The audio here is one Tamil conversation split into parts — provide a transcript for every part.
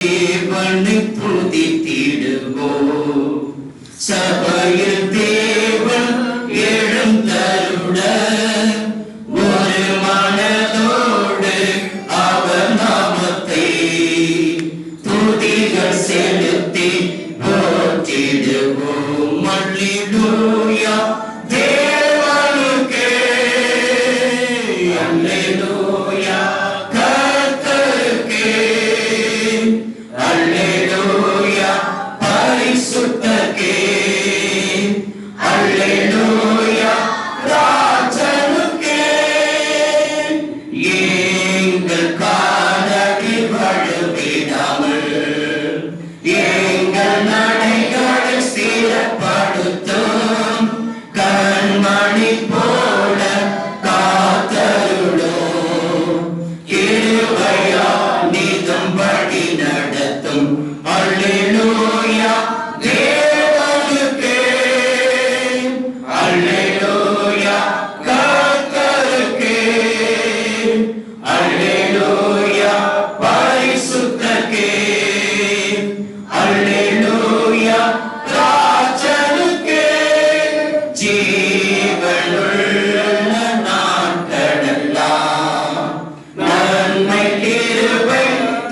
தேவனை புதித்திடுவோ சபையில் தேவன் எழுந்தருட ஒரு மனதோடு அவர் நாமத்தை துதிகள் செலுத்தி போற்றிடுவோம். மல்லிடூயா தேவனுக்கே. அல்லேலூயா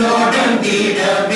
தொடர்ந்திட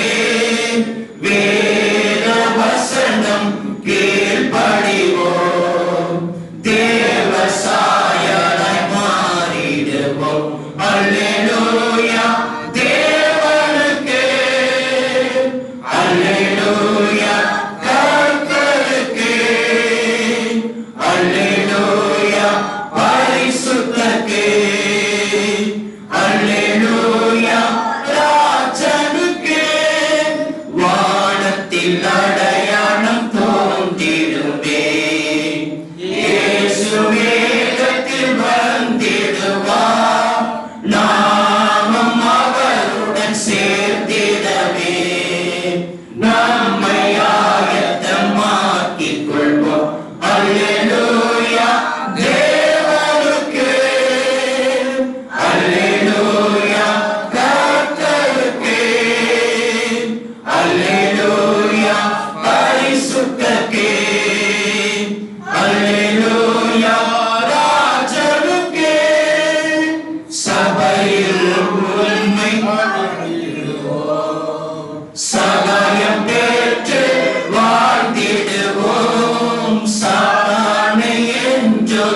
சாதானை என்றோ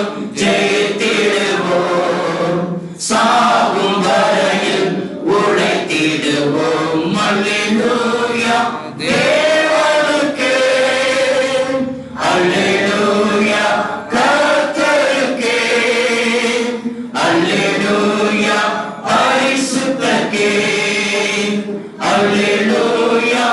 ஜெயித்திடுவோம் சாகும் வரையில் உழைத்திடுவோம் அல்லேலூயா தேவனுக்கே அல்லேலூயா கர்த்தருக்கே அல்லேலூயா பரிசுத்தக்கே அல்லேலூயா